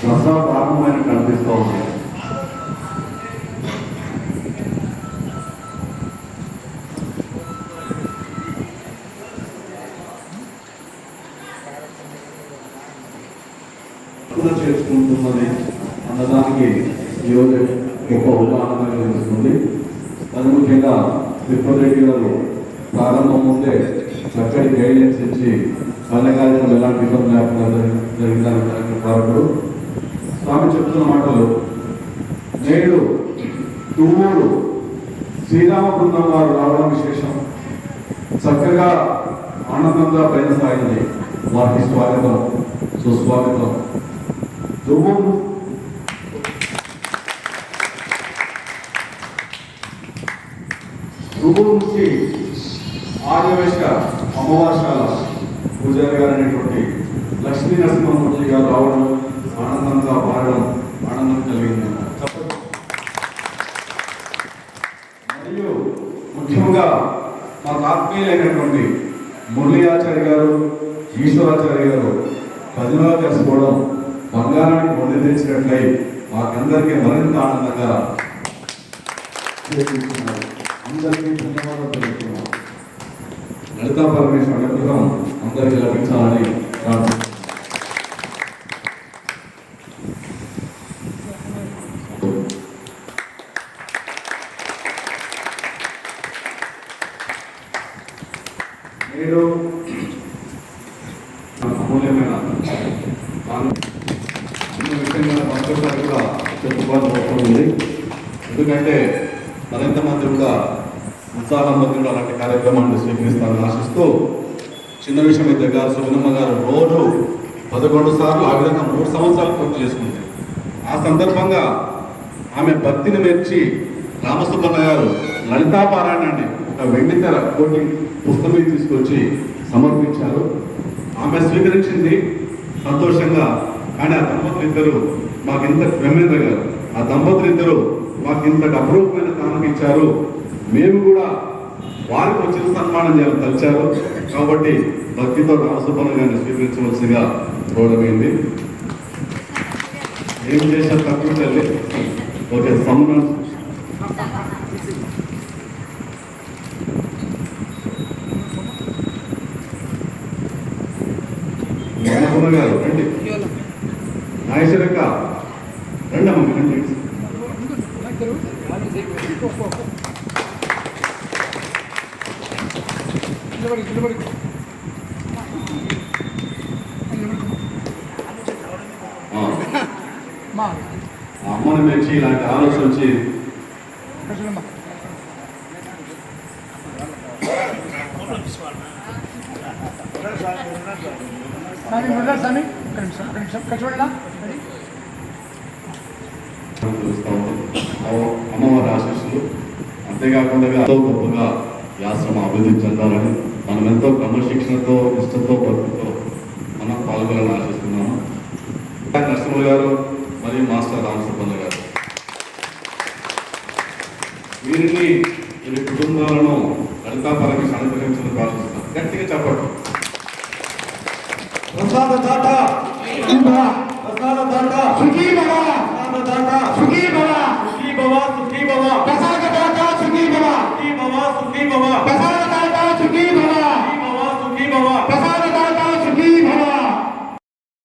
దసరా ప్రారంభమైనట్టు అనిపిస్తూ ఉంది చేసుకుంటున్నది అన్నదానికి ఈరోజు గొప్ప ఉదాహరణ చేస్తుంది అది ముఖ్యంగా తిరుపతి గారు ప్రారంభం ముందే చక్కటి గైడెన్స్ ఇచ్చి కళ్ళకాయలు ఎలాంటి ఇబ్బంది లేకుండా జరిగిందని జరిగిన కారణుడు ఆమె చెప్తున్న మాటలు. నేడు తువ్వూరు శ్రీరామ బృందం వారు రావడం విశేషం. చక్కగా ఆనందంగా పైన సాగింది. వారికి స్వాగతం. సుస్వాగతం. తువ్వూరు. తువ్వూరు నుంచి ఆర్యవేశ అమ్మవార్షాల పూజారి గారు అనేటువంటి లక్ష్మీ నరసింహమూర్తి గారు రావడం ఆనందం కలిగింది మరియు ముఖ్యంగా మాకు ఆత్మీయులైనటువంటి మురళీ ఆచార్య గారు ఈశ్వరాచార్య గారు పదిలో చేసుకోవడం బంగారానికి వండి తెచ్చినట్లయి మాకందరికీ మరింత ఆనందంగా అందరికీ ధన్యవాదాలు తెలుపుతున్నాం. లలితా పరమేశ్వర అనుగ్రహం అందరికీ లభించాలని ప్రార్థిస్తున్నాం. నేడు అమూల్యమైన కాను- మరొకసారి కూడా చెప్పుకోవాల్సిన అవసరం ఉంది. ఎందుకంటే మరింత మంది కూడా ఉత్సాహం మంది కూడా అలాంటి కార్యక్రమాన్ని స్వీకరిస్తారని ఆశిస్తూ చిన్న విషయం అయితే గారు సుగుణమ్మ గారు రోజు పదకొండు సార్లు ఆ విధంగా మూడు సంవత్సరాలు పూర్తి చేసుకుంది. ఆ సందర్భంగా ఆమె భక్తిని మెచ్చి రామసుబ్బన్న గారు లలితా అండి వెండితెర కోటి పుస్తకం తీసుకొచ్చి సమర్పించారు. ఆమె స్వీకరించింది సంతోషంగా. కానీ ఆ దంపతులు ఇద్దరు మాకు ఇంత గారు. ఆ దంపతులు ఇద్దరు మాకు ఇంతటి అపరూపమైన స్థానం ఇచ్చారు. మేము కూడా వారికి వచ్చిన సన్మానం చేయాలని తలిచారు. కాబట్టి భక్తితో రామసుబ్బన్న గారిని స్వీకరించవలసిగా చూడమైంది ఏం చేశారు తక్కువ తల్లి? ఓకే సమ్మానం జ్ఞానపుర గారు రండి నాగేశ్వరక్క రండి. అమ్మ రండి అమ్మను మెచ్చి ఇలాంటి ఆలోచన వచ్చి స్వామి మురళి స్వామి ఒక నిమిషం ఒక నిమిషం. అమ్మవారి ఆశీస్సులు అంతేకాకుండా ఎంతో గొప్పగా ఈ ఆశ్రమం అభివృద్ధి చెందాలని మనం ఎంతో క్రమశిక్షణతో ఇష్టంతో భక్తితో మనం పాల్గొనాలని ఆశిస్తున్నాము. నరసింహ గారు మరియు మాస్టర్ రామసుబ్బన్న గారు. వీరిని వీరి కుటుంబాలను లలితాపరంగా అనుగ్రహించాలని ప్రార్థిస్తున్నాం. గట్టిగా చెప్పండి. ప్రసాద దాత ప్రసాద దాత